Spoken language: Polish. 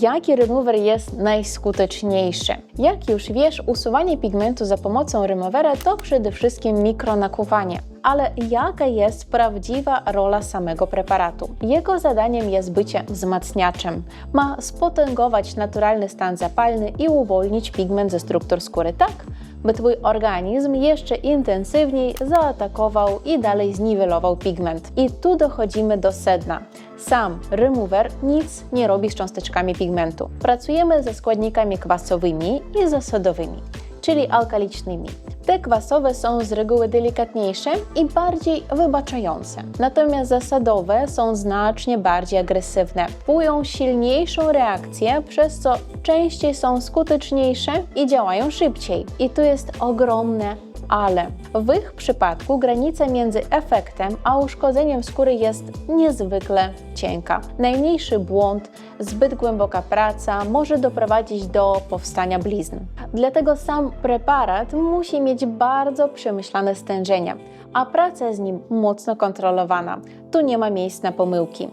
Jaki remover jest najskuteczniejszy? Jak już wiesz, usuwanie pigmentu za pomocą removera to przede wszystkim mikronakuwanie. Ale jaka jest prawdziwa rola samego preparatu? Jego zadaniem jest bycie wzmacniaczem. Ma spotęgować naturalny stan zapalny i uwolnić pigment ze struktur skóry tak, by Twój organizm jeszcze intensywniej zaatakował i dalej zniwelował pigment. I tu dochodzimy do sedna. Sam remover nic nie robi z cząsteczkami pigmentu. Pracujemy ze składnikami kwasowymi i zasadowymi, czyli alkalicznymi. Te kwasowe są z reguły delikatniejsze i bardziej wybaczające, natomiast zasadowe są znacznie bardziej agresywne. Wywołują silniejszą reakcję, przez co częściej są skuteczniejsze i działają szybciej. I tu jest ogromne ale. W ich przypadku granica między efektem a uszkodzeniem skóry jest niezwykle cienka. Najmniejszy błąd, zbyt głęboka praca może doprowadzić do powstania blizn. Dlatego sam preparat musi mieć bardzo przemyślane stężenia, a praca z nim mocno kontrolowana. Tu nie ma miejsc na pomyłki.